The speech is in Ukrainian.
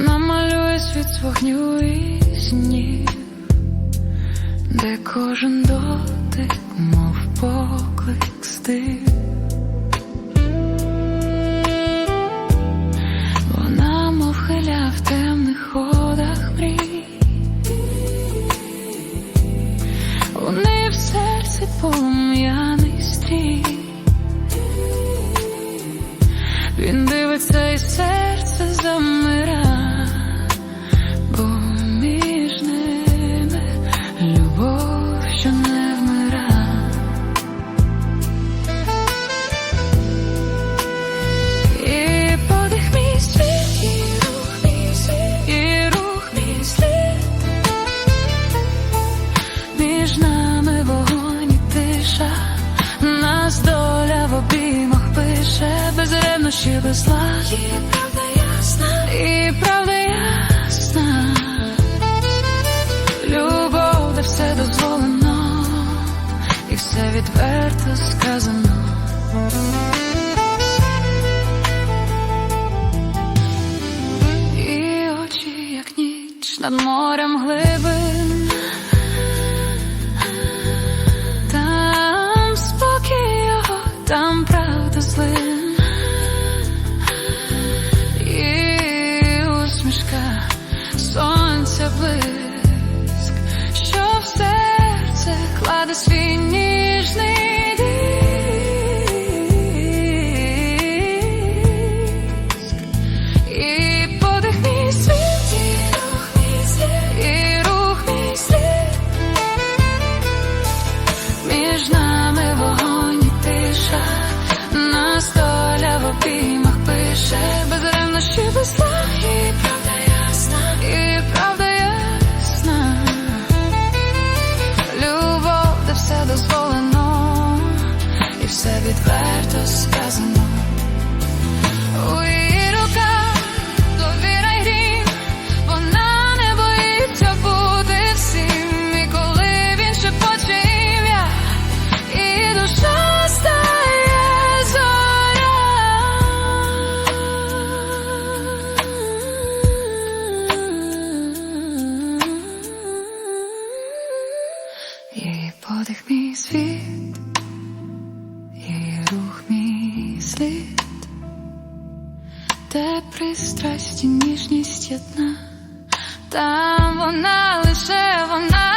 Вона малює світ з вогню і снів, де кожен дотик, мов поклик стив. Вона мов хиля в темних ходах мрій. У неї в серці полум'яний стрій. Він дивиться і серце замира, ревнощів, без зла. І правда ясна, і правда ясна. Любов, де все дозволено, і все відверто сказано. І очі, як ніч над морем глибин. Там спокій його, там все відверто сказано. У її руках довіра й грім, вона не боїться бути всім, і коли він шепоче ім'я, і душа стає зоря. Її подих мій світ, слід. Де пристрасті ніжність єдна, там вона лише вона.